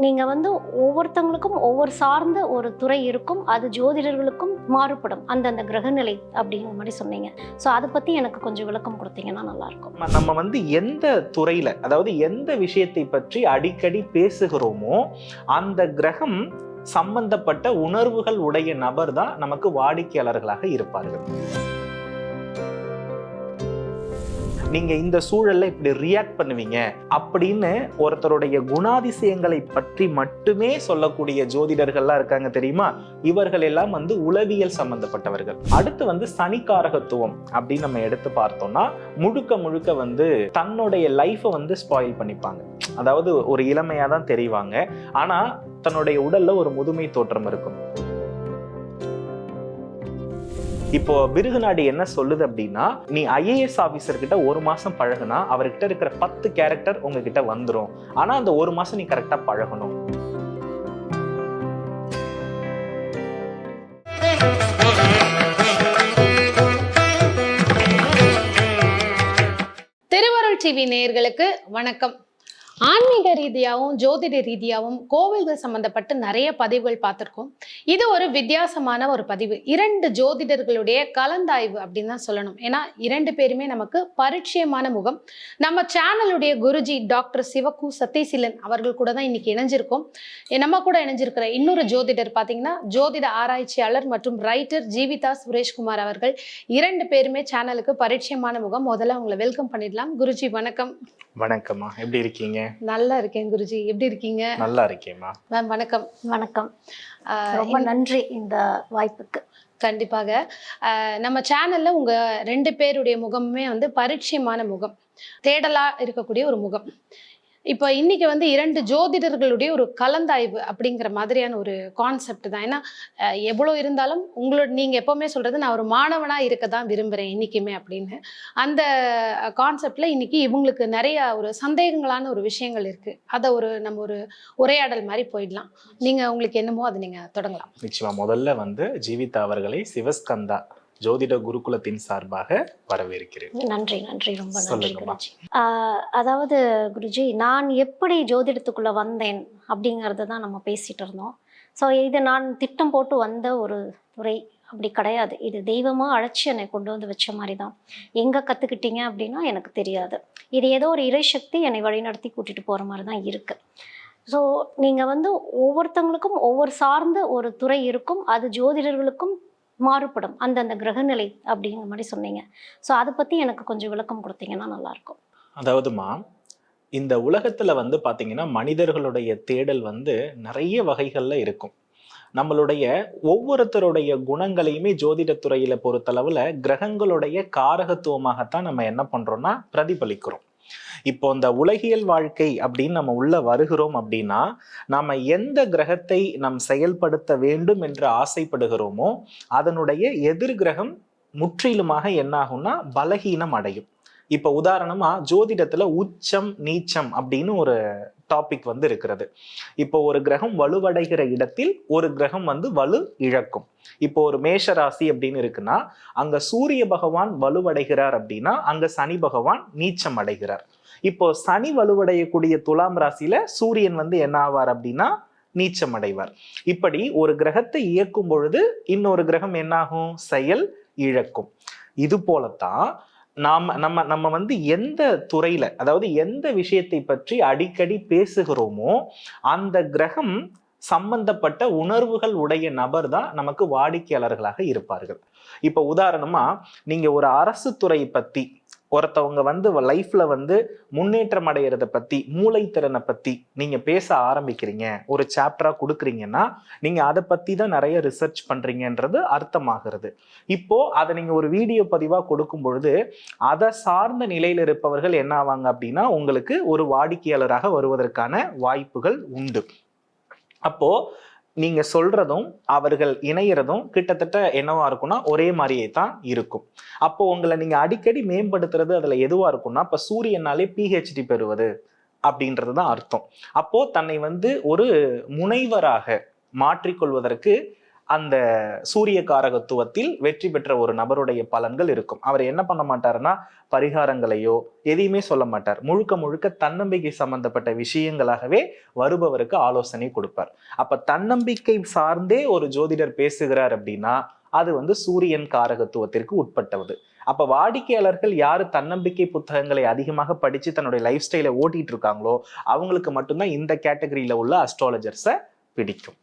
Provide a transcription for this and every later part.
நீங்கள் வந்து ஒவ்வொருத்தங்களுக்கும் ஒவ்வொரு சார்ந்த ஒரு துறை இருக்கும். அது ஜோதிடர்களுக்கும் மாறுபடும். அந்தந்த கிரகநிலை அப்படிங்கிற மாதிரி சொன்னீங்க. ஸோ அதை பற்றி எனக்கு கொஞ்சம் விளக்கம் கொடுத்தீங்கன்னா நல்லாயிருக்கும். நம்ம- வந்து எந்த துறையில் அதாவது எந்த விஷயத்தை பற்றி அடிக்கடி பேசுகிறோமோ அந்த கிரகம் சம்பந்தப்பட்ட உணர்வுகள் உடைய நபர் தான் நமக்கு வாடிக்கையாளர்களாக இருப்பார்கள். நீங்க இந்த சூழல்ல இப்படி ரியாக்ட் பண்ணுவீங்க அப்படின்னு ஒருத்தருடைய குணாதிசயங்களை பற்றி மட்டுமே சொல்லக்கூடிய ஜோதிடர்கள்லாம் இருக்காங்க தெரியுமா? இவர்கள் எல்லாம் வந்து உளவியல் சம்பந்தப்பட்டவர்கள். அடுத்து வந்து சனிக்காரகத்துவம் அப்படின்னு நம்ம எடுத்து பார்த்தோம்னா முழுக்க முழுக்க வந்து தன்னுடைய லைஃப்பை வந்து ஸ்பாயில் பண்ணிப்பாங்க. அதாவது ஒரு இளமையா தான் தெரிவாங்க. ஆனா தன்னுடைய உடல்ல ஒரு முதுமை தோற்றம் இருக்கும். இப்போ பிருகுநாடி என்ன சொல்லுது அப்படின்னா நீ ஐஏஎஸ் ஆபீசர் கிட்ட ஒரு மாசம் பழகுனா அவர்கிட்ட இருக்கிற பத்து கேரக்டர் உங்ககிட்ட வந்துடும் ஆனா அந்த ஒரு மாசம் நீ கரெக்டா பழகணும். திருவருள் டிவி நேயர்களுக்கு வணக்கம். ஆன்மீக ரீதியாகவும் ஜோதிட ரீதியாகவும் கோவில்கள் சம்பந்தப்பட்டு நிறைய பதிவுகள் பார்த்துருக்கோம். இது ஒரு வித்தியாசமான ஒரு பதிவு. இரண்டு ஜோதிடர்களுடைய கலந்தாய்வு அப்படின்னு தான் சொல்லணும். ஏன்னா இரண்டு பேருமே நமக்கு பரிச்சயமான முகம். நம்ம சேனலுடைய குருஜி டாக்டர் சிவகு சத்தீசிலன் அவர்கள் கூட தான் இன்னைக்கு இணைஞ்சிருக்கோம். நம்ம கூட இணைஞ்சிருக்கிற இன்னொரு ஜோதிடர் பார்த்தீங்கன்னா ஜோதிட ஆராய்ச்சியாளர் மற்றும் ரைட்டர் ஜீவிதா சுரேஷ்குமார் அவர்கள். இரண்டு பேருமே சேனலுக்கு பரிச்சயமான முகம். முதல்ல அவங்களை வெல்கம் பண்ணிடலாம். குருஜி வணக்கம். வணக்கம்மா. எப்படி இருக்கீங்க? நல்லா இருக்கேன் குருஜி. எப்படி இருக்கீங்க? நல்லா இருக்கேம்மா. மேம் வணக்கம். வணக்கம். ஆஹ் ரொம்ப நன்றி இந்த வாய்ப்புக்கு. கண்டிப்பாக. ஆஹ் நம்ம சேனல்ல உங்க ரெண்டு பேருடைய முகமுமே வந்து பரிச்சயமான முகம். தேடலா இருக்கக்கூடிய ஒரு முகம். இப்போ இன்னைக்கு வந்து இரண்டு ஜோதிடர்களுடைய ஒரு கலந்தாய்வு அப்படிங்கிற மாதிரியான ஒரு கான்செப்ட் தான். ஏன்னா எவ்வளோ இருந்தாலும் உங்களோட நீங்க எப்பவுமே சொல்றது நான் ஒரு மாணவனா இருக்க தான் விரும்புறேன் இன்னைக்குமே அப்படின்னு. அந்த கான்செப்ட்ல இன்னைக்கு இவங்களுக்கு நிறைய ஒரு சந்தேகங்களான ஒரு விஷயங்கள் இருக்கு. அதை ஒரு நம்ம ஒரு உரையாடல் மாதிரி போயிடலாம். நீங்க உங்களுக்கு என்னமோ அதை நீங்க தொடங்கலாம். நிச்சயமா. முதல்ல வந்து ஜீவிதா அவர்களை சிவஸ்கந்தா ஜோதிட குருகுலத்தின் சார்பாக வரவேற்கிறேன். நன்றி நன்றி. ரொம்ப நன்றி சொல்லுங்கம்மா. குருஜி. ஆஹ் அதாவது குருஜி நான் எப்படி ஜோதிடத்துக்குள்ள வந்தேன் அப்படிங்கறத தான் நம்ம பேசிட்டு இருந்தோம். ஸோ இது நான் திட்டம் போட்டு வந்த ஒரு துறை அப்படி கிடையாது. இது தெய்வமா அழைச்சி என்னை கொண்டு வந்து வச்ச மாதிரி தான். எங்கே கற்றுக்கிட்டீங்க அப்படின்னா எனக்கு தெரியாது. இது ஏதோ ஒரு இறைசக்தி என்னை வழிநடத்தி கூட்டிட்டு போகிற மாதிரி தான் இருக்கு. ஸோ நீங்கள் வந்து ஒவ்வொருத்தங்களுக்கும் ஒவ்வொரு சார்ந்த ஒரு துறை இருக்கும். அது ஜோதிடர்களுக்கும் மாறுபடும். அந்தந்த கிரகநிலை அப்படிங்கிற மாதிரி சொன்னீங்க. ஸோ அதை பற்றி எனக்கு கொஞ்சம் விளக்கம் கொடுத்தீங்கன்னா நல்லாயிருக்கும். அதாவதுமா இந்த உலகத்தில் வந்து பார்த்திங்கன்னா மனிதர்களுடைய தேடல் வந்து நிறைய வகைகளில் இருக்கும். நம்மளுடைய ஒவ்வொருத்தருடைய குணங்களையுமே ஜோதிடத்துறையில் பொறுத்தளவில் கிரகங்களுடைய காரகத்துவமாகத்தான் நம்ம என்ன பண்ணுறோன்னா பிரதிபலிக்கிறோம். இப்போ இந்த உலகியல் வாழ்க்கை அப்படின்னு நம்ம உள்ள வருகிறோம் அப்படின்னா நாம எந்த கிரகத்தை நாம் செயல்படுத்த வேண்டும் என்று ஆசைப்படுகிறோமோ அதனுடைய எதிர் கிரகம் முற்றிலுமாக என்னாகும்னா பலகீனம் அடையும். இப்போ உதாரணமா ஜோதிடத்துல உச்சம் நீச்சம் அப்படின்னு ஒரு டாபிக் வந்து இருக்கிறது இப்போ ஒரு கிரகம் வலுவடைகிற இடத்தில் ஒரு கிரகம் வந்து வலு இழக்கும். இப்போ ஒரு மேஷ ராசி அப்படின்னு இருக்குன்னா அங்க சூரிய பகவான் வலுவடைகிறார் அப்படின்னா அங்க சனி பகவான் நீச்சம் அடைகிறார். இப்போ சனி வலுவடையக்கூடிய துலாம் ராசியில சூரியன் வந்து என்ன ஆவார் அப்படின்னா நீச்சம் அடைவார். இப்படி ஒரு கிரகத்தை இயக்கும் பொழுது இன்னொரு கிரகம் என்னாகும்? செயல் இழக்கும். இது போலத்தான் நாம் நம்ம நம்ம வந்து எந்த துறையில அதாவது எந்த விஷயத்தை பற்றி அடிக்கடி பேசுகிறோமோ அந்த கிரகம் சம்பந்தப்பட்ட உணர்வுகள் உடைய நபர் தான் நமக்கு வாடிக்கையாளர்களாக இருப்பார்கள். இப்போ உதாரணமா நீங்க ஒரு அரசு துறை பத்தி ஒருத்தவங்க வந்து லைஃப்ல வந்து முன்னேற்றம் அடைகிறத பத்தி மூளைத்திறனை பத்தி நீங்க பேச ஆரம்பிக்கிறீங்க. ஒரு சாப்டரா கொடுக்குறீங்கன்னா நீங்க அதை பத்தி தான் நிறைய ரிசர்ச் பண்றீங்கன்றது அர்த்தமாகிறது. இப்போ அதை நீங்க ஒரு வீடியோ பதிவா கொடுக்கும் பொழுது அதை சார்ந்த நிலையில் இருப்பவர்கள் என்ன ஆவாங்க அப்படின்னா உங்களுக்கு ஒரு வாடிக்கையாளராக வருவதற்கான வாய்ப்புகள் உண்டு. அப்போ நீங்க சொல்றதும் அவர்கள் இணையறதும் கிட்டத்தட்ட என்னவா இருக்கும்னா ஒரே மாதிரியே தான் இருக்கும். அப்போ உங்களை நீங்க அடிக்கடி மேம்படுத்துறது அதுல எதுவா இருக்கும்னா இப்ப சூரியனாலே பிஹெச்டி பெறுவது அப்படின்றது தான் அர்த்தம். அப்போ தன்னை வந்து ஒரு முனைவராக மாற்றிக்கொள்வதற்கு அந்த சூரிய காரகத்துவத்தில் வெற்றி பெற்ற ஒரு நபருடைய பலன்கள் இருக்கும். அவர் என்ன பண்ண மாட்டாருன்னா பரிகாரங்களையோ எதையுமே சொல்ல மாட்டார். முழுக்க முழுக்க தன்னம்பிக்கை சம்பந்தப்பட்ட விஷயங்களாகவே வருபவருக்கு ஆலோசனை கொடுப்பார். அப்ப தன்னம்பிக்கை சார்ந்தே ஒரு ஜோதிடர் பேசுகிறார் அப்படின்னா அது வந்து சூரியன் காரகத்துவத்திற்கு உட்பட்டது. அப்ப வாடிக்கையாளர்கள் யாரு தன்னம்பிக்கை புத்தகங்களை அதிகமாக படிச்சு தன்னுடைய லைஃப் ஸ்டைலை ஓட்டிட்டு இருக்காங்களோ அவங்களுக்கு மட்டும்தான் இந்த கேட்டகரியில உள்ள அஸ்ட்ராலஜர்ஸை பிடிக்கும்.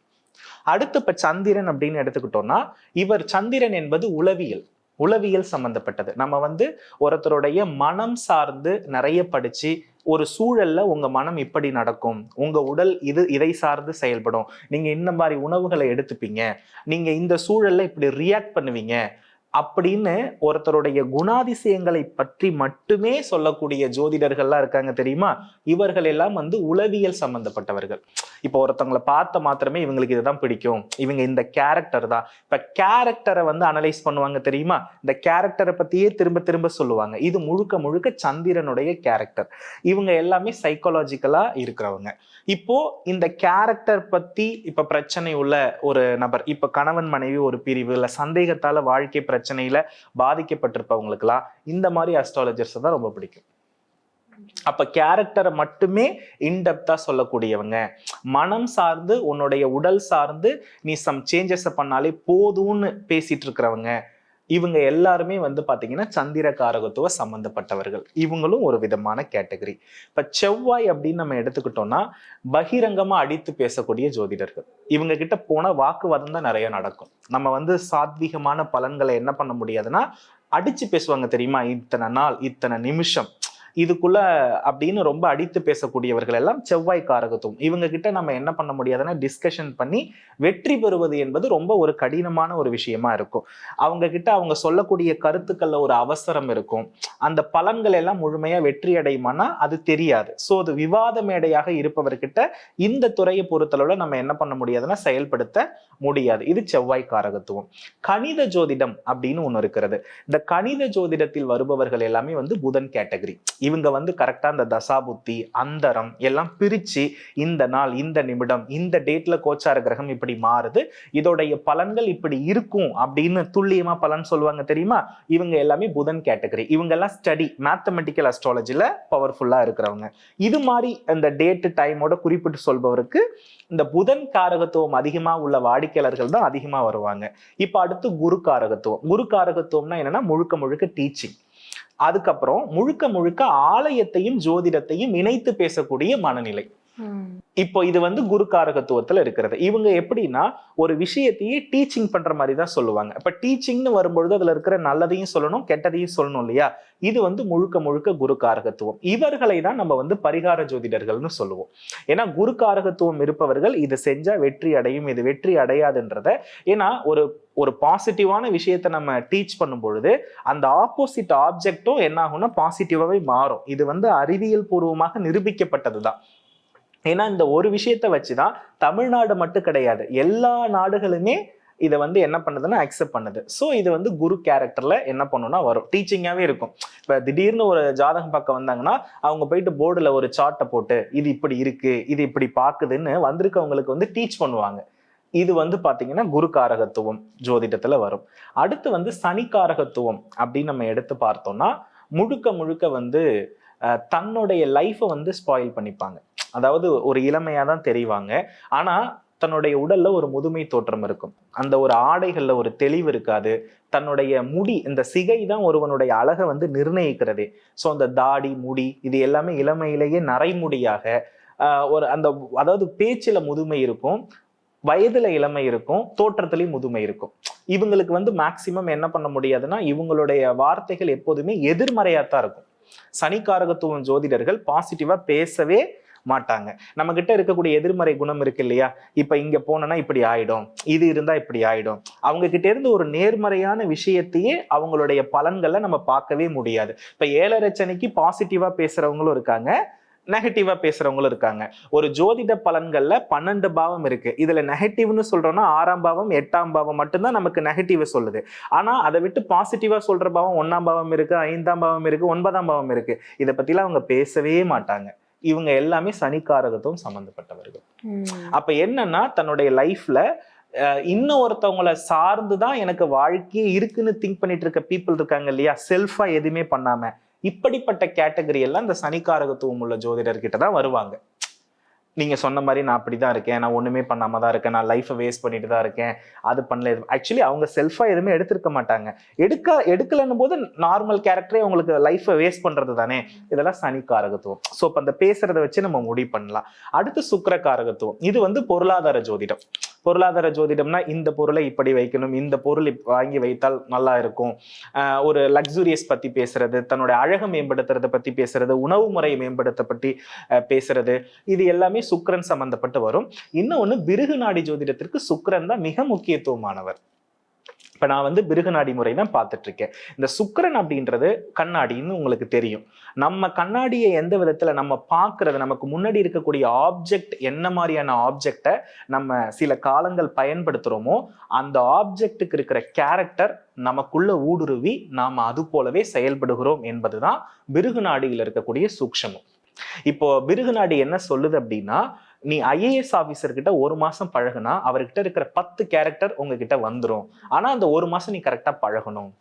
அடுத்து இப்ப சந்திரன் அப்படின்னு எடுத்துக்கிட்டோம்னா இவர் சந்திரன் என்பது உளவியல் உளவியல் சம்பந்தப்பட்டது. நம்ம வந்து ஒருத்தருடைய மனம் சார்ந்து நிறைய படிச்சு ஒரு சூழல்ல உங்க மனம் இப்படி நடக்கும் உங்க உடல் இது இதை சார்ந்து செயல்படும். நீங்க இந்த மாதிரி உணவுகளை எடுத்துப்பீங்க. நீங்க இந்த சூழல்ல இப்படி ரியாக்ட் பண்ணுவீங்க. அப்படின்னு ஒருத்தருடைய குணாதிசயங்களை பற்றி மட்டுமே சொல்லக்கூடிய ஜோதிடர்கள்லாம் இருக்காங்க தெரியுமா? இவர்கள் எல்லாம் வந்து உளவியல் சம்பந்தப்பட்டவர்கள். இப்போ ஒருத்தவங்களை பார்த்த மாத்திரமே இவங்களுக்கு இதுதான் பிடிக்கும். இவங்க இந்த கேரக்டர் தான். இப்ப கேரக்டரை வந்து அனலைஸ் பண்ணுவாங்க தெரியுமா? இந்த கேரக்டரை பத்தியே திரும்ப திரும்ப சொல்லுவாங்க. இது முழுக்க முழுக்க சந்திரனுடைய கேரக்டர் இவங்க எல்லாமே சைக்காலஜிக்கலா இருக்கிறவங்க. இப்போ இந்த கேரக்டர் பத்தி இப்ப பிரச்சனை உள்ள ஒரு நபர் இப்ப கணவன் மனைவி ஒரு பிரிவு இல்ல சந்தேகத்தால வாழ்க்கை பிரச்சனையில பாதிக்கப்பட்டிருப்பவங்களுக்குலாம் இந்த மாதிரி அஸ்ட்ராலஜர்ஸ் தான் ரொம்ப பிடிக்கும். அப்ப கேரக்டரை மட்டுமே இன்டெப்தா சொல்லக்கூடியவங்க. மனம் சார்ந்து உன்னுடைய உடல் சார்ந்து நீ சம் சேஞ்சஸை பண்ணாலே போதும்னு பேசிட்டு இருக்கிறவங்க. இவங்க எல்லாருமே வந்து பார்த்தீங்கன்னா சந்திர காரகத்துவ சம்பந்தப்பட்டவர்கள். இவங்களும் ஒரு விதமான கேட்டகரி. இப்போ செவ்வாய் அப்படின்னு நம்ம எடுத்துக்கிட்டோம்னா பகிரங்கமாக அடித்து பேசக்கூடிய ஜோதிடர்கள். இவங்க கிட்ட போன வாக்குவாதம் தான் நிறைய நடக்கும். நம்ம வந்து சாத்வீகமான பலன்களை என்ன பண்ண முடியாதுன்னா அடிச்சு பேசுவாங்க தெரியுமா? இத்தனை நாள் இத்தனை நிமிஷம். இதுக்குள்ள அப்படின்னு ரொம்ப அடித்து பேசக்கூடியவர்கள் எல்லாம் செவ்வாய் காரகத்துவம். இவங்க கிட்ட நம்ம என்ன பண்ண முடியாதுன்னா டிஸ்கஷன் பண்ணி வெற்றி பெறுவது என்பது ரொம்ப ஒரு கடினமான ஒரு விஷயமா இருக்கும். அவங்க கிட்ட அவங்க சொல்லக்கூடிய கருத்துக்கள்ல ஒரு அவசரம் இருக்கும். அந்த பலன்கள் எல்லாம் முழுமையா வெற்றி அடையுமானா அது தெரியாது. ஸோ அது விவாத மேடையாக இருப்பவர்கிட்ட இந்த துறையை பொறுத்தளவுல நம்ம என்ன பண்ண முடியாதுன்னா செயல்படுத்த முடியாது. இது செவ்வாய் காரகத்துவம். கணித ஜோதிடம் அப்படின்னு ஒன்று இருக்கிறது. இந்த கணித ஜோதிடத்தில் வருபவர்கள் எல்லாமே வந்து புதன் கேட்டகரி இவங்க வந்து கரெக்டா அந்த தசாபுத்தி அந்தரம் எல்லாம் பிரிச்சு இந்த நாள் இந்த நிமிடம் இந்த டேட்ல கோச்சார கிரகம் இப்படி மாறுது. இதோடைய பலன்கள் இப்படி இருக்கும் அப்படின்னு துல்லியமா பலன் சொல்லுவாங்க தெரியுமா? இவங்க எல்லாமே புதன் கேட்டகரி இவங்க எல்லாம் ஸ்டடி மேத்தமெட்டிக்கல் அஸ்ட்ராலஜில பவர்ஃபுல்லா இருக்கிறவங்க. இது மாதிரி அந்த டேட்டு டைமோட குறிப்பிட்டு சொல்பவருக்கு இந்த புதன் காரகத்துவம் அதிகமாக உள்ள வாடிக்கையாளர்கள் தான் அதிகமாக வருவாங்க. இப்போ அடுத்து குரு காரகத்துவம். குரு காரகத்துவம்னா என்னன்னா முழுக்க முழுக்க டீச்சிங் அதுக்கப்புறம் முழுக்க முழுக்க ஆலயத்தையும் ஜோதிடத்தையும் இணைத்து பேசக்கூடிய மனநிலை. இப்போ இது வந்து குரு காரகத்துவத்துல இருக்கிறது. இவங்க எப்படின்னா ஒரு விஷயத்தையே டீச்சிங் பண்ற மாதிரி தான் சொல்லுவாங்க. இப்ப டீச்சிங்னு வரும்பொழுது அதுல இருக்கிற நல்லதையும் சொல்லணும் கெட்டதையும் சொல்லணும் இல்லையா? இது வந்து முழுக்க முழுக்க குரு காரகத்துவம் இவர்களை தான் நம்ம வந்து பரிகார ஜோதிடர்கள்னு சொல்லுவோம். ஏன்னா குரு காரகத்துவம் இருப்பவர்கள் இது செஞ்சா வெற்றி அடையும் இது வெற்றி அடையாதுன்றத ஏன்னா ஒரு ஒரு பாசிட்டிவான விஷயத்தை நம்ம டீச் பண்ணும் பொழுது அந்த ஆப்போசிட் ஆப்ஜெக்டும் என்ன ஆகும்னா பாசிட்டிவாவே மாறும். இது வந்து அறிவியல் பூர்வமாக நிரூபிக்கப்பட்டது தான் ஏன்னா இந்த ஒரு விஷயத்த வச்சுதான் தமிழ்நாடு மட்டும் கிடையாது. எல்லா நாடுகளுமே இதை வந்து என்ன பண்ணுதுன்னா அக்செப்ட் பண்ணுது. ஸோ இது வந்து குரு கேரக்டரில் என்ன பண்ணுன்னா வரும். டீச்சிங்காகவே இருக்கும். இப்போ திடீர்னு ஒரு ஜாதகம் பார்க்க வந்தாங்கன்னா அவங்க போயிட்டு போர்டில் ஒரு சார்ட்டை போட்டு இது இப்படி இருக்குது இது இப்படி பார்க்குதுன்னு வந்திருக்கவங்களுக்கு வந்து டீச் பண்ணுவாங்க. இது வந்து பார்த்தீங்கன்னா குரு காரகத்துவம் ஜோதிடத்தில் வரும். அடுத்து வந்து சனி காரகத்துவம் அப்படின்னு நம்ம எடுத்து பார்த்தோம்னா முழுக்க முழுக்க வந்து தன்னுடைய லைஃப்பை வந்து ஸ்பாயில் பண்ணிப்பாங்க. அதாவது ஒரு இளமையாக தான் தெரிவாங்க. ஆனால் தன்னுடைய உடல்ல ஒரு முதுமை தோற்றம் இருக்கும். அந்த ஒரு ஆடைகள்ல ஒரு தெளிவு இருக்காது. தன்னுடைய முடி இந்த சிகை தான் ஒருவனுடைய அழகை வந்து நிர்ணயிக்கிறதே. ஸோ அந்த தாடி முடி இது எல்லாமே இளமையிலேயே நரைமுடியாக ஒரு அந்த அதாவது பேச்சில் முதுமை இருக்கும் வயதுல இளமை இருக்கும் தோற்றத்துலேயும் முதுமை இருக்கும். இவங்களுக்கு வந்து மேக்சிமம் என்ன பண்ண முடியாதுன்னா இவங்களுடைய வார்த்தைகள் எப்போதுமே எதிர்மறையாத்தான் இருக்கும். சனிக்காரகத்துவம் ஜோதிடர்கள் பாசிட்டிவா பேசவே மாட்டாங்க. நம்ம கிட்ட இருக்கக்கூடிய எதிர்மறை குணம் இருக்கு இல்லையா? இப்ப இங்க போனோம்னா இப்படி ஆயிடும். இது இருந்தா இப்படி ஆயிடும். அவங்க கிட்ட இருந்து ஒரு நேர்மறையான விஷயத்தையே அவங்களுடைய பலன்களை நம்ம பார்க்கவே முடியாது. இப்ப ஏழரை சனிக்கு பாசிட்டிவா பேசுறவங்களும் இருக்காங்க. நெகட்டிவா பேசுறவங்களும் இருக்காங்க. ஒரு ஜோதிட பலன்கள்ல பன்னெண்டு பாவம் இருக்கு. இதுல நெகட்டிவ்னு சொல்றோம்னா ஆறாம் பாவம் எட்டாம் பாவம் மட்டும்தான் நமக்கு நெகட்டிவ் சொல்லுது. ஆனா அதை விட்டு பாசிட்டிவா சொல்ற பாவம் ஒன்னாம் பாவம் இருக்கு ஐந்தாம் பாவம் இருக்கு ஒன்பதாம் பாவம் இருக்கு. இதை பத்திலாம் அவங்க பேசவே மாட்டாங்க. இவங்க எல்லாமே சனிக்காரகத்துவம் சம்பந்தப்பட்டவர்கள். அப்ப என்னன்னா தன்னுடைய லைஃப்ல இன்னும் ஒருத்தவங்கள சார்ந்து தான் எனக்கு வாழ்க்கையே இருக்குன்னு திங்க் பண்ணிட்டு இருக்க பீப்புள் இருக்காங்க இல்லையா? செல்ஃபா எதுவுமே பண்ணாம. இப்படிப்பட்ட கேட்டகரி எல்லாம் இந்த சனிக்காரகத்துவம் உள்ள ஜோதிடர்கிட்ட தான் வருவாங்க. நீங்க சொன்ன மாதிரி நான் அப்படிதான் இருக்கேன். நான் ஒண்ணுமே பண்ணாம தான் இருக்கேன். நான் லைஃபை வேஸ்ட் பண்ணிட்டு தான் இருக்கேன். அது பண்ணல. ஆக்சுவலி அவங்க செல்ஃபா எதுவுமே எடுத்திருக்க மாட்டாங்க. எடுக்க எடுக்கலன்னு போது நார்மல் கேரக்டரே அவங்களுக்கு லைஃபை வேஸ்ட் பண்றது தானே. இதெல்லாம் சனி காரகத்துவம் ஸோ இப்போ அந்த பேசுகிறத வச்சு நம்ம முடிவு பண்ணலாம். அடுத்து சுக்கிர காரகத்துவம் இது வந்து பொருளாதார ஜோதிடம். பொருளாதார ஜோதிடம்னா இந்த பொருளை இப்படி வைக்கணும் இந்த பொருள் இப்ப வாங்கி வைத்தால் நல்லா இருக்கும். ஆஹ் ஒரு லக்ஸூரியஸ் பத்தி பேசுறது தன்னுடைய அழகை மேம்படுத்துறத பத்தி பேசுறது உணவு முறை மேம்படுத்த பற்றி பேசுறது இது எல்லாமே சுக்கரன் சம்பந்தப்பட்டு வரும். இன்னொன்னு பிருகு நாடி ஜோதிடத்திற்கு சுக்கரன் தான் மிக முக்கியத்துவமானவர். இப்போ நான் வந்து பிருகுநாடி முறை தான் பார்த்துட்டு இருக்கேன் இந்த சுக்கரன் அப்படின்றது கண்ணாடின்னு உங்களுக்கு தெரியும். நம்ம கண்ணாடியை எந்த விதத்தில் நம்ம பார்க்கறது நமக்கு முன்னாடி இருக்கக்கூடிய ஆப்ஜெக்ட் என்ன மாதிரியான ஆப்ஜெக்டை நம்ம சில காலங்கள் பயன்படுத்துகிறோமோ அந்த ஆப்ஜெக்ட்டுக்கு இருக்கிற கேரக்டர் நமக்குள்ள ஊடுருவி நாம் அது போலவே செயல்படுகிறோம் என்பதுதான் பிருகுநாடியில் இருக்கக்கூடிய சூக்ஷமம். இப்போ பிருகுநாடி என்ன சொல்லுது அப்படின்னா நீ ஐஏஎஸ் ஆஃபீஸர் கிட்ட ஒரு மாசம் பழகுனா அவர்கிட்ட இருக்கிற பத்து கேரக்டர் உங்ககிட்ட வந்துரும். ஆனா அந்த ஒரு மாசம் நீ கரெக்டா பழகணும்.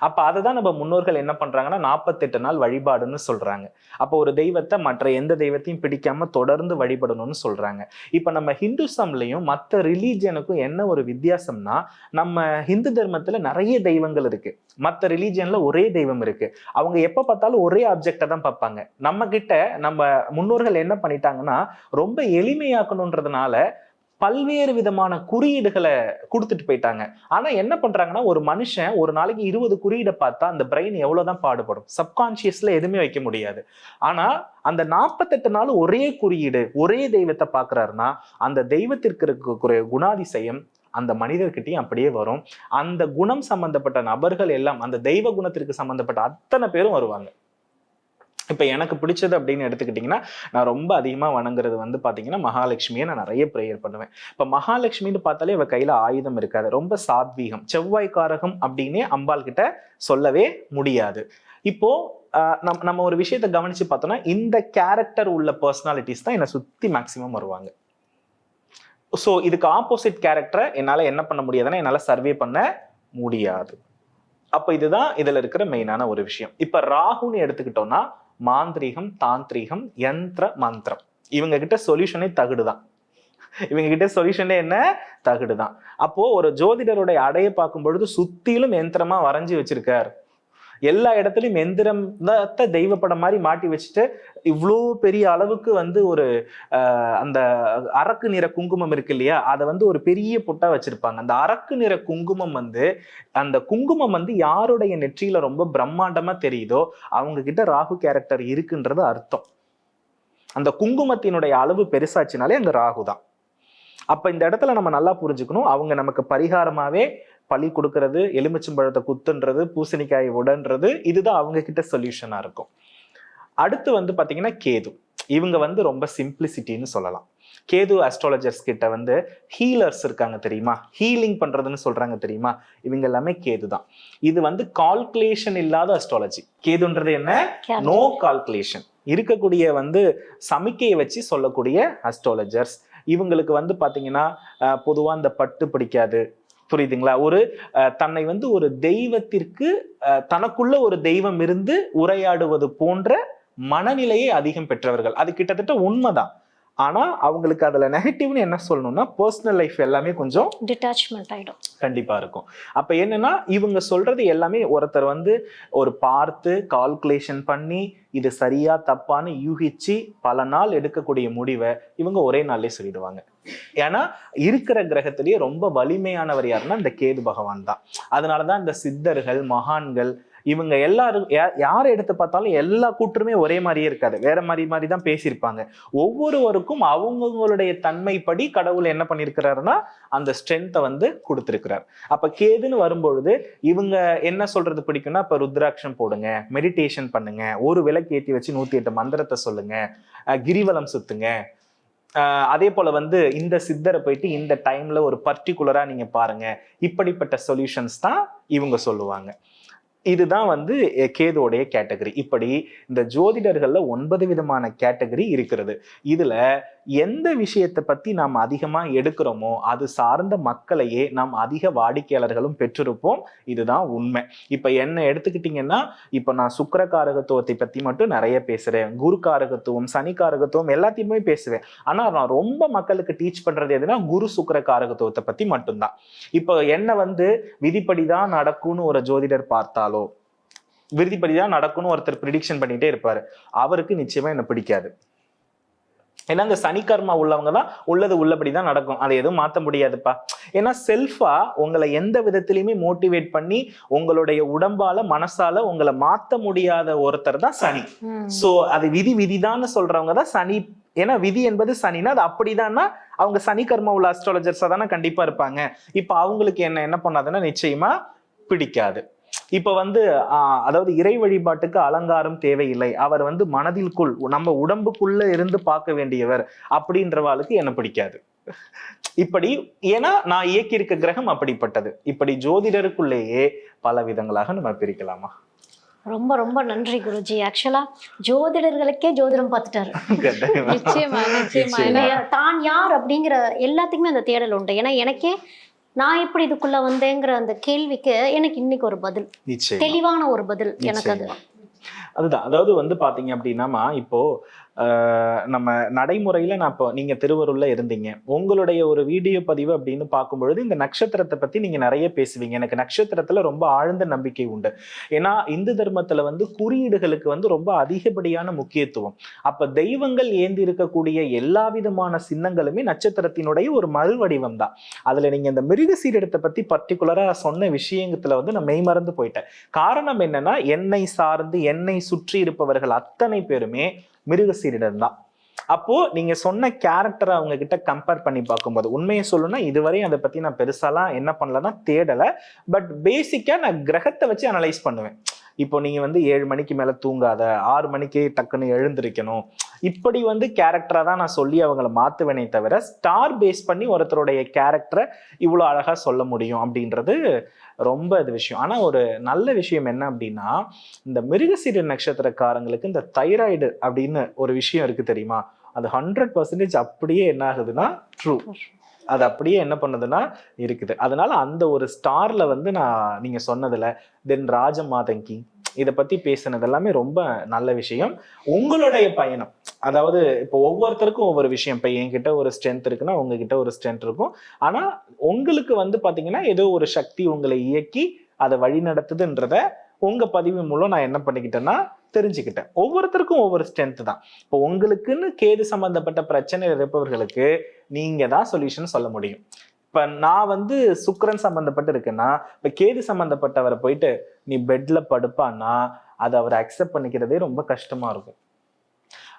அப்போ அதை தான் நம்ம முன்னோர்கள் என்ன பண்ணுறாங்கன்னா நாற்பத்தெட்டு நாள் வழிபாடுன்னு சொல்கிறாங்க அப்போ ஒரு தெய்வத்தை மற்ற எந்த தெய்வத்தையும் பிடிக்காம தொடர்ந்து வழிபடணும்னு சொல்கிறாங்க இப்போ நம்ம ஹிந்துசம்லயும் மற்ற ரிலீஜியனுக்கும் என்ன ஒரு வித்தியாசம்னா நம்ம ஹிந்து தர்மத்தில் நிறைய தெய்வங்கள் இருக்குது மற்ற ரிலீஜியனில் ஒரே தெய்வம் இருக்குது அவங்க எப்போ பார்த்தாலும் ஒரே ஆப்ஜெக்டை தான் பார்ப்பாங்க. நம்ம கிட்ட நம்ம முன்னோர்கள் என்ன பண்ணிட்டாங்கன்னா ரொம்ப எளிமையாக்கணுன்றதுனால பல்வேறு விதமான குறியீடுகளை கொடுத்துட்டு போயிட்டாங்க. ஆனா என்ன பண்றாங்கன்னா ஒரு மனுஷன் ஒரு நாளைக்கு இருபது குறியீடை பார்த்தா அந்த பிரெயின் எவ்வளவுதான் பாடுபடும்? சப்கான்சியஸ்ல எதுவுமே வைக்க முடியாது. ஆனா அந்த நாற்பத்தெட்டு நாள் ஒரே குறியீடு ஒரே தெய்வத்தை பார்க்குறாருன்னா அந்த தெய்வத்திற்கு இருக்கக்கூடிய குணாதிசயம் அந்த மனிதர்கிட்டையும் அப்படியே வரும். அந்த குணம் சம்பந்தப்பட்ட நபர்கள் எல்லாம் அந்த தெய்வ குணத்திற்கு சம்பந்தப்பட்ட அத்தனை பேரும் வருவாங்க. இப்போ எனக்கு பிடிச்சது அப்படின்னு எடுத்துக்கிட்டிங்கன்னா நான் ரொம்ப அதிகமாக வணங்குறது வந்து பார்த்தீங்கன்னா மகாலட்சுமியை நான் நிறைய ப்ரேயர் பண்ணுவேன். இப்போ மகாலட்சுமின்னு பார்த்தாலே இவ கையில் ஆயுதம் இருக்காது. ரொம்ப சாத்வீகம். செவ்வாய் காரகம் அப்படின்னே அம்பாள் கிட்ட சொல்லவே முடியாது. இப்போ நம் நம்ம ஒரு விஷயத்தை கவனிச்சு பார்த்தோம்னா இந்த கேரக்டர் உள்ள பர்சனாலிட்டிஸ் தான் என்னை சுற்றி மேக்சிமம் வருவாங்க. ஸோ இதுக்கு ஆப்போசிட் கேரக்டரை என்னால் என்ன பண்ண முடியாதுன்னா என்னால் சர்வே பண்ண முடியாது. அப்போ இதுதான் இதில் இருக்கிற மெயினான ஒரு விஷயம். இப்போ ராகுன்னு எடுத்துக்கிட்டோம்னா மாந்திரீகம் தாந்திரீகம் யந்திர மந்திரம். இவங்க கிட்ட சொல்யூஷனே தகுடுதான். இவங்க கிட்ட சொல்யூஷனே என்ன? தகுடுதான். அப்போ ஒரு ஜோதிடருடைய அடையை பார்க்கும் பொழுது சுத்திலும் யந்திரமா வரைஞ்சி வச்சிருக்கார். எல்லா இடத்துலையும் எந்திரத்தை தெய்வப்படம் மாதிரி மாட்டி வச்சுட்டு இவ்வளோ பெரிய அளவுக்கு வந்து ஒரு அந்த அரக்கு நிற குங்குமம் இருக்கு இல்லையா? அதை வந்து ஒரு பெரிய பொட்டா வச்சிருப்பாங்க. அந்த அரக்கு நிற குங்குமம் வந்து அந்த குங்குமம் வந்து யாருடைய நெற்றியில ரொம்ப பிரம்மாண்டமா தெரியுதோ அவங்க கிட்ட ராகு கேரக்டர் இருக்குன்றது அர்த்தம். அந்த குங்குமத்தினுடைய அளவு பெருசாச்சுனாலே அங்க ராகு தான் அப்ப இந்த இடத்துல நம்ம நல்லா புரிஞ்சுக்கணும். அவங்க நமக்கு பரிகாரமாவே பழி கொடுக்கறது எலுமிச்சம்பழத்தை குத்துன்றது பூசணிக்காயை உடன்றது இதுதான் அவங்க கிட்ட சொல்யூஷனா இருக்கும். அடுத்து வந்து பாத்தீங்கன்னா கேது. இவங்க வந்து ரொம்ப சிம்பிளிசிட்டின்னு சொல்லலாம். கேது அஸ்ட்ராலஜர்ஸ் கிட்ட வந்து ஹீலர்ஸ் இருக்காங்க தெரியுமா? ஹீலிங் பண்றதுன்னு சொல்றாங்க தெரியுமா? இவங்க எல்லாமே கேது தான். இது வந்து கால்குலேஷன் இல்லாத அஸ்ட்ராலஜி கேதுன்றது என்ன? நோ கால்குலேஷன் இருக்கக்கூடிய வந்து சமிக்கையை வச்சு சொல்லக்கூடிய அஸ்ட்ராலஜர்ஸ் இவங்களுக்கு வந்து பார்த்தீங்கன்னா அஹ், பொதுவா இந்த பட்டு பிடிக்காது. புரியுதுங்களா? ஒரு அஹ், தன்னை வந்து ஒரு தெய்வத்திற்கு அஹ், தனக்குள்ள ஒரு தெய்வம் இருந்து உரையாடுவது போன்ற மனநிலையை அதிகம் பெற்றவர்கள். அது கிட்டத்தட்ட உண்மைதான். ஆனா அவங்களுக்கு அதுல நெகட்டிவ்னு என்ன சொல்லணும்னா பர்சனல் லைஃப் எல்லாமே கொஞ்சம் டிட்டாச்மெண்ட் ஆயிடும். கண்டிப்பா இருக்கும். அப்ப என்னன்னா இவங்க சொல்றது எல்லாமே ஒருத்தர் வந்து ஒரு பார்த்து கால்குலேஷன் பண்ணி இது சரியா தப்பான்னு யூகிச்சு பல நாள் எடுக்கக்கூடிய முடிவை இவங்க ஒரே நாள்லயே சொல்லிடுவாங்க. ஏன்னா இருக்கிற கிரகத்திலேயே ரொம்ப வலிமையானவர் யாருன்னா இந்த கேது பகவான் தான். அதனாலதான் இந்த சித்தர்கள் மகான்கள் இவங்க எல்லாரும் யா- யாரை எடுத்து பார்த்தாலும் எல்லா கூற்றுமே ஒரே மாதிரியே இருக்காது. வேற மாதிரி மாதிரி தான் பேசியிருப்பாங்க. ஒவ்வொருவருக்கும் அவங்கவுங்களுடைய தன்மைப்படி கடவுள் என்ன பண்ணியிருக்கிறாருன்னா அந்த ஸ்ட்ரென்த்தை வந்து கொடுத்துருக்கிறார். அப்ப கேதுன்னு வரும்பொழுது இவங்க என்ன சொல்றது பிடிக்கும்னா இப்ப ருத்ராட்சம் போடுங்க மெடிடேஷன் பண்ணுங்க ஒரு விளக்கு ஏற்றி வச்சு நூத்தி எட்டு மந்திரத்தை சொல்லுங்க கிரிவலம் சுத்துங்க. அதே போல வந்து இந்த சித்தரை போயிட்டு இந்த டைம்ல ஒரு பர்டிகுலரா நீங்க பாருங்க. இப்படிப்பட்ட சொல்யூஷன்ஸ் தான் இவங்க சொல்லுவாங்க. இதுதான் வந்து கேதுவோடைய கேட்டகரி. இப்படி இந்த ஜோதிடர்கள்ல ஒன்பது விதமான கேட்டகரி இருக்கிறது. இதுல எந்த விஷயத்தை பத்தி நாம் அதிகமா எடுக்கிறோமோ அது சார்ந்த மக்களையே நாம் அதிக வாடிக்கையாளர்களும் பெற்றிருப்போம். இதுதான் உண்மை. இப்ப என்ன எடுத்துக்கிட்டீங்கன்னா இப்ப நான் சுக்கர காரகத்துவத்தை பத்தி மட்டும் நிறைய பேசுறேன். குரு காரகத்துவம் சனி காரகத்துவம் எல்லாத்தையுமே பேசுவேன். ஆனா நான் ரொம்ப மக்களுக்கு டீச் பண்றது எதுனா குரு சுக்கர காரகத்துவத்தை பத்தி மட்டும்தான். இப்போ என்ன வந்து விதிப்படிதான் நடக்கும்னு ஒரு ஜோதிடர் பார்த்தாலோ விதிப்படிதான் நடக்கும்னு ஒருத்தர் ப்ரிடிக்ஷன் பண்ணிட்டே இருப்பாரு. அவருக்கு நிச்சயமா என்ன பிடிக்காது. ஏன்னா இந்த சனிக்கர்மா உள்ளவங்க தான் உள்ளது உள்ளபடி தான் நடக்கும். அதை எதுவும் மாற்ற முடியாதுப்பா. ஏன்னா செல்ஃபா உங்களை எந்த விதத்திலையுமே மோட்டிவேட் பண்ணி உங்களுடைய உடம்பால மனசால உங்களை மாத்த முடியாத ஒருத்தர் தான் சனி. சோ அது விதி விதிதான்னு சொல்றவங்க தான் சனி. ஏன்னா விதி என்பது சனினா அது அப்படிதான்னா அவங்க சனி கர்மா உள்ள அஸ்ட்ராலஜர்ஸா தானே கண்டிப்பா இருப்பாங்க. இப்ப அவங்களுக்கு என்ன என்ன பண்ணாதுன்னா நிச்சயமா பிடிக்காது. இப்ப வந்து ஆஹ், அதாவது இறை வழிபாட்டுக்கு அலங்காரம் தேவையில்லை. அவர் வந்து மனதிற்குள் நம்ம உடம்புக்குள்ள இருந்து பார்க்க வேண்டியவர் அப்படின்றவாளுக்கு என்ன பிடிக்காது. இப்படி ஏன்னா நான் இயக்கி இருக்க கிரகம் அப்படிப்பட்டது. இப்படி ஜோதிடருக்குள்ளேயே பல விதங்களாக நம்ம பிரிக்கலாமா? ரொம்ப ரொம்ப நன்றி குருஜி. ஆக்சுவலா ஜோதிடர்களுக்கே ஜோதிடம் பார்த்துட்டாரு. நிச்சயமா நிச்சயமா. தான் யார் அப்படிங்கிற எல்லாத்துக்குமே அந்த தேடல் உண்டு. ஏன்னா எனக்கே நான் எப்படி இதுக்குள்ள வந்தேங்கிற அந்த கேள்விக்கு எனக்கு இன்னைக்கு ஒரு பதில். தெளிவான ஒரு பதில் எனக்கு அது. அதுதான். அதாவது வந்து பாத்தீங்க அப்படின்னாமா இப்போ நம்ம நடைமுறையில நான் இப்போ நீங்க திருவருள்ல இருந்தீங்க. உங்களுடைய ஒரு வீடியோ பதிவு அப்படின்னு பார்க்கும்பொழுது இந்த நட்சத்திரத்தை பத்தி நீங்க நிறைய பேசுவீங்க. எனக்கு நட்சத்திரத்துல ரொம்ப ஆழ்ந்த நம்பிக்கை உண்டு. ஏன்னா இந்து தர்மத்துல வந்து குறியீடுகளுக்கு வந்து ரொம்ப அதிகப்படியான முக்கியத்துவம். அப்ப தெய்வங்கள் ஏந்தி இருக்கக்கூடிய எல்லா விதமான சின்னங்களுமே நட்சத்திரத்தினுடைய ஒரு மறுவடிவம் தான். அதுல நீங்க இந்த மிருக சீரிடத்தை பத்தி பர்டிகுலரா சொன்ன விஷயத்துல வந்து நான் மெய்மறந்து போயிட்டேன். காரணம் என்னன்னா என்னை சார்ந்து என்னை சுற்றி இருப்பவர்கள் அத்தனை பேருமே மிருகசீரிடம் தான் அப்போ நீங்க சொன்ன கேரக்டரை அவங்க கிட்ட கம்பேர் பண்ணி பார்க்கும்போது உண்மையை சொல்லணும்னா இதுவரை அதை பத்தி நான் பெருசாலாம் என்ன பண்ணலன்னா தேடல. பட் பேசிக்கா நான் கிரகத்தை வச்சு அனலைஸ் பண்ணுவேன். இப்போ நீங்க வந்து ஏழு மணிக்கு மேல தூங்காத ஆறு மணிக்கு டக்குன்னு எழுந்திருக்கணும் இப்படி வந்து கேரக்டரா தான் நான் சொல்லி அவங்கள மாத்துவேனே தவிர ஸ்டார் பேஸ் பண்ணி ஒருத்தருடைய கேரக்டரை இவ்வளோ அழகா சொல்ல முடியும் அப்படின்றது ரொம்ப இது விஷயம். ஆனா ஒரு நல்ல விஷயம் என்ன அப்படின்னா இந்த மிருகசீர நட்சத்திரக்காரங்களுக்கு இந்த தைராய்டு அப்படின்னு ஒரு விஷயம் இருக்கு தெரியுமா? அது ஹண்ட்ரட் பர்சன்டேஜ் அப்படியே என்ன ஆகுதுன்னா ட்ரூ அது அப்படியே என்ன பண்ணுதுன்னா இருக்குது. அதனால அந்த ஒரு ஸ்டார்ல வந்து நான் நீங்க சொன்னதுல தென் ராஜமாதங்கி இதை பத்தி பேசுனது எல்லாமே ரொம்ப நல்ல விஷயம். உங்களுடைய பயணம். அதாவது இப்போ ஒவ்வொருத்தருக்கும் ஒவ்வொரு விஷயம். இப்போ என்கிட்ட ஒரு ஸ்ட்ரென்த் இருக்குன்னா உங்ககிட்ட ஒரு ஸ்ட்ரென்த் இருக்கும். ஆனா உங்களுக்கு வந்து பாத்தீங்கன்னா ஏதோ ஒரு சக்தி உங்களை இயக்கி அதை வழி நடத்துதுன்றத உங்க பதிவு மூலம் நான் என்ன பண்ணிக்கிட்டேன்னா தெரிஞ்சுக்கிட்டேன். ஒவ்வொருத்தருக்கும் ஒவ்வொரு ஸ்ட்ரென்த் தான். இப்போ உங்களுக்குன்னு கேது சம்பந்தப்பட்ட பிரச்சனை இருப்பவர்களுக்கு நீங்க தான் சொல்யூஷன் சொல்ல முடியும். இப்ப நான் வந்து சுக்கரன் சம்பந்தப்பட்டு இருக்கேன்னா இப்ப கேது சம்பந்தப்பட்டவரை போயிட்டு நீ பெட்ல படுப்பான்னா அதை அவர் அக்செப்ட் பண்ணிக்கிறதே ரொம்ப கஷ்டமா இருக்கும்.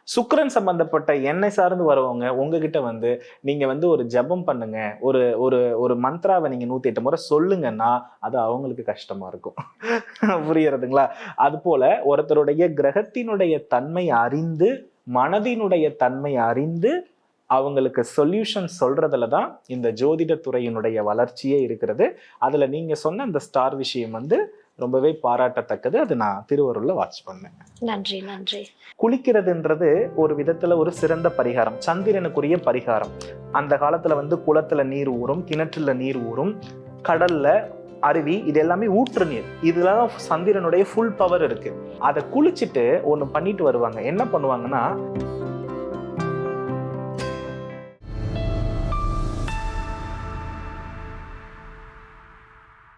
சுக்கரன் சம்பந்தப்பட்ட எண்ணெய் சார்ந்து வரவங்க உங்ககிட்ட வந்து நீங்க வந்து ஒரு ஜெபம் பண்ணுங்க. ஒரு ஒரு ஒரு மந்த்ராவை நீங்க நூத்தி எட்டு முறை சொல்லுங்கன்னா அது அவங்களுக்கு கஷ்டமா இருக்கும். புரியறதுங்களா? அது போல ஒருத்தருடைய கிரகத்தினுடைய தன்மை அறிந்து மனதினுடைய தன்மை அறிந்து அவங்களுக்கு சொல்யூஷன் சொல்றதுல தான் இந்த ஜோதிட துறையினுடைய வளர்ச்சியே இருக்கிறது. அதுல நீங்க சொன்ன அந்த ஸ்டார் விஷயம் வந்து ரொம்பவே பாராட்டத்தக்கது. அது நான் திருவருள்ல வாட்ச் பண்ணேன். நன்றி நன்றி. குளிக்கிறதுன்றது ஒரு விதத்துல ஒரு சிறந்த பரிகாரம். சந்திரனுக்குரிய பரிகாரம். அந்த காலத்துல வந்து குளத்துல நீர் ஊறும் கிணற்றுல நீர் ஊறும் கடல்ல அருவி இது எல்லாமே ஊற்று நீர். இதுலதான் சந்திரனுடைய ஃபுல் பவர் இருக்கு. அதை குளிச்சுட்டு ஒண்ணு பண்ணிட்டு வருவாங்க. என்ன பண்ணுவாங்கன்னா